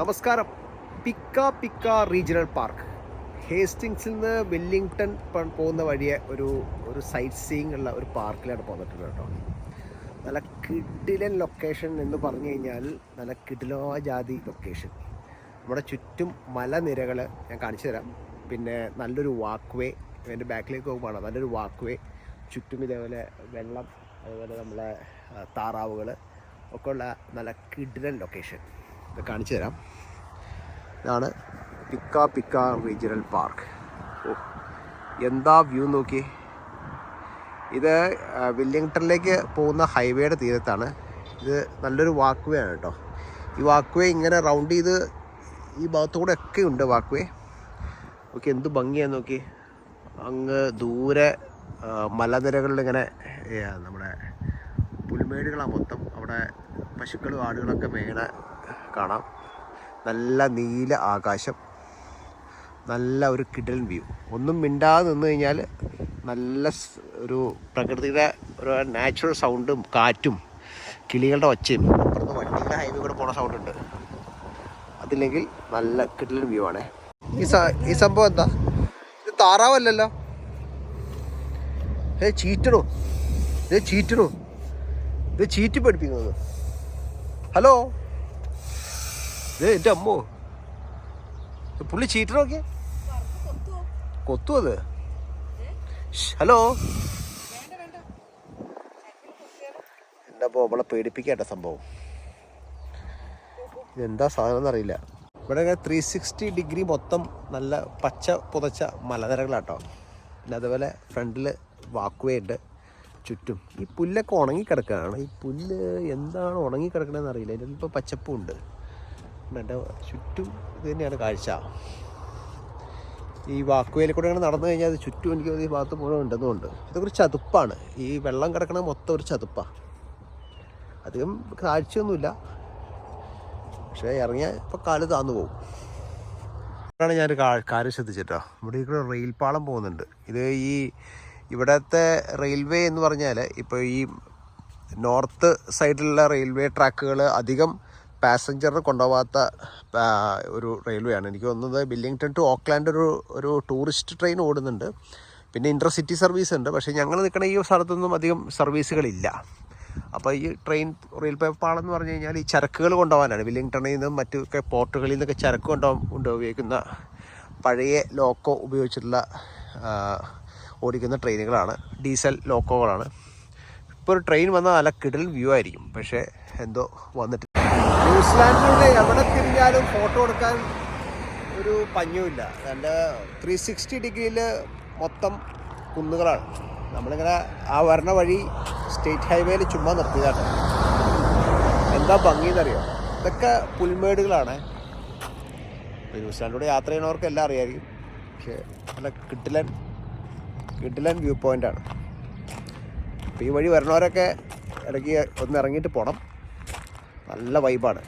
നമസ്കാരം. പിക്ക പിക്ക regional park. ഹേസ്റ്റിങ്സിൽ നിന്ന് Wellington പോകുന്ന വഴിയെ ഒരു ഒരു സൈറ്റ് സീയിങ് ഉള്ള ഒരു പാർക്കിലാണ് പോന്നിട്ടുള്ളത് കേട്ടോ. നല്ല കിടിലൻ ലൊക്കേഷൻ എന്ന് പറഞ്ഞു കഴിഞ്ഞാൽ നല്ല കിടിലോ ജാതി ലൊക്കേഷൻ. നമ്മുടെ ചുറ്റും മലനിരകൾ ഞാൻ കാണിച്ചു തരാം. പിന്നെ നല്ലൊരു വാക്ക് വേ എന്റെ ബാക്കിലേക്ക് പോകുമ്പോൾ നല്ലൊരു വാക്ക് വേ ചുറ്റും ഇതേപോലെ വെള്ളം അതുപോലെ നമ്മളെ താറാവുകൾ ഒക്കെ ഉള്ള നല്ല കിടിലൻ ലൊക്കേഷൻ. ഇത് കാണിച്ചു തരാം. ഇതാണ് പിക്ക പിക്ക റീജിയണൽ പാർക്ക്. ഓ എന്താ വ്യൂ നോക്കി ഇത് വില്ലിംഗ്ടണിലേക്ക് പോകുന്ന ഹൈവേയുടെ തീരത്താണ്. ഇത് നല്ലൊരു വാക്ക് വേ ആണ് കേട്ടോ. ഈ വാക്ക് വേ ഇങ്ങനെ റൗണ്ട് ചെയ്ത് ഈ ഭാഗത്തൂടെ ഒക്കെ ഉണ്ട് വാക്ക് വേ ഓക്കെ എന്ത് ഭംഗിയാണ് നോക്കി. അങ്ങ് ദൂരെ മലനിരകളിലിങ്ങനെ നമ്മുടെ പുൽമേടുകളാണ് മൊത്തം. അവിടെ പശുക്കളും ആടുകളൊക്കെ മേണ കാണാം. നല്ല നീല ആകാശം. നല്ല ഒരു കിടൽ വ്യൂ. ഒന്നും മിണ്ടാതെ നിന്ന് കഴിഞ്ഞാൽ നല്ല ഒരു പ്രകൃതിയുടെ ഒരു നാച്ചുറൽ സൗണ്ടും കാറ്റും കിളികളുടെ ഒച്ചയും അപ്പുറത്ത് വണ്ടിയുടെ ഹൈവേ കൂടെ പോണ സൗണ്ട് ഉണ്ട്. അതില്ലെങ്കിൽ നല്ല കിടലൻ വ്യൂ ആണ്. ഈ ഈ സംഭവം എന്താ? ഇത് താറാവല്ലല്ലോ? ഏ ചീറ്റണോ ഇത് ചീറ്റണോ ഇത് ചീറ്റി പഠിപ്പിക്കുന്നത്. ഹലോ? ഇത് എന്റെ അമ്മോ. പുള്ളി ചീറ്റർ നോക്കിയേ. കൊത്തു അത്. ഹലോ. എന്റെ അപ്പോൾ അവളെ പേടിപ്പിക്കട്ടെ സംഭവം? എന്താ സാധനം എന്നറിയില്ല. ഇവിടെ ത്രീ സിക്സ്റ്റി ഡിഗ്രി മൊത്തം നല്ല പച്ച പുതച്ച മലനിരകളാട്ടോ. പിന്നെ അതുപോലെ ഫ്രണ്ടിൽ വാക്കുവേ ഉണ്ട് ചുറ്റും. ഈ പുല്ലൊക്കെ ഉണങ്ങി കിടക്കുകയാണ് ഈ പുല്ല് എന്താണ് ഉണങ്ങി കിടക്കണതെന്ന് അറിയില്ല. ഇതിൽ ഇപ്പോൾ പച്ചപ്പും ഉണ്ട് എന്റെ ചുറ്റും ഇത് തന്നെയാണ് കാഴ്ച. ഈ വാക്കുവേലിൽ കൂടെ ഇങ്ങനെ നടന്നു കഴിഞ്ഞാൽ അത് ചുറ്റും എനിക്ക് ഈ ഭാഗത്ത് മുഴുവൻ ഉണ്ടെന്നുണ്ട് ഇതൊക്കെ ഒരു ചതുപ്പാണ്. ഈ വെള്ളം കിടക്കണ മൊത്തം ഒരു ചതുപ്പാണ് അധികം കാഴ്ചയൊന്നുമില്ല. പക്ഷേ ഇറങ്ങിയാൽ ഇപ്പോൾ കാൽ താന്നു പോകും. അതാണ് ഞാനൊരു കാര്യം ശ്രദ്ധിച്ചിട്ടോ. ഇവിടെ ഇവിടെ റെയിൽ പാളം പോകുന്നുണ്ട്. ഇത് ഈ ഇവിടത്തെ റെയിൽവേ എന്ന് പറഞ്ഞാൽ ഇപ്പോൾ ഈ നോർത്ത് സൈഡിലുള്ള റെയിൽവേ ട്രാക്കുകൾ അധികം പാസഞ്ചറിനെ കൊണ്ടുപോകാത്ത ഒരു റെയിൽവേ ആണ് എനിക്ക് തോന്നുന്നത് ബില്ലിംഗ്ടൺ ടു ഓക്ലാൻഡ് ഒരു ഒരു ടൂറിസ്റ്റ് ട്രെയിൻ ഓടുന്നുണ്ട്. പിന്നെ ഇന്റർസിറ്റി സർവീസ് ഉണ്ട് പക്ഷേ ഞങ്ങൾ നിൽക്കുന്ന ഈ സ്ഥലത്തൊന്നും അധികം സർവീസുകളില്ല. അപ്പോൾ ഈ ട്രെയിൻ റെയിൽവേ പാളം എന്ന് പറഞ്ഞു കഴിഞ്ഞാൽ ഈ ചരക്കുകൾ കൊണ്ടുപോകാനാണ്. വില്ലിംഗ്ടണിൽ നിന്നും മറ്റൊക്കെ പോർട്ടുകളിൽ നിന്നൊക്കെ ചരക്ക് കൊണ്ടുപോകാൻ കൊണ്ട് ഉപയോഗിക്കുന്ന പഴയ ലോക്കോ ഉപയോഗിച്ചിട്ടുള്ള ഓടിക്കുന്ന ട്രെയിനുകളാണ്. ഡീസൽ ലോക്കോകളാണ്. ഇപ്പോൾ ഒരു ട്രെയിൻ വന്നാൽ നല്ല കിടൽ വ്യൂ ആയിരിക്കും. പക്ഷേ എന്തോ വന്നിട്ട് ന്യൂസിലാൻഡിലൂടെ എവിടെ തിരിഞ്ഞാലും ഫോട്ടോ എടുക്കാൻ ഒരു പഞ്ഞുമില്ല. എന്റെ ത്രീ സിക്സ്റ്റി ഡിഗ്രിയിൽ മൊത്തം കുന്നുകളാണ്. നമ്മളിങ്ങനെ ആ വരണ വഴി സ്റ്റേറ്റ് ഹൈവേയിൽ ചുമ്മാ നിർത്തിയതാണ്. എന്താ ഭംഗിയെന്നറിയോ ഇതൊക്കെ പുൽമേടുകളാണ്. ന്യൂസിലാൻഡിലൂടെ യാത്ര ചെയ്യണവർക്ക് എല്ലാം അറിയായിരിക്കും. പക്ഷേ നല്ല കിട്ടിലൻ കിട്ടിലൻ വ്യൂ പോയിന്റാണ് അപ്പോൾ ഈ വഴി വരണവരൊക്കെ ഇടയ്ക്ക് ഒന്ന് ഇറങ്ങിയിട്ട് പോകണം നല്ല വൈബാണ്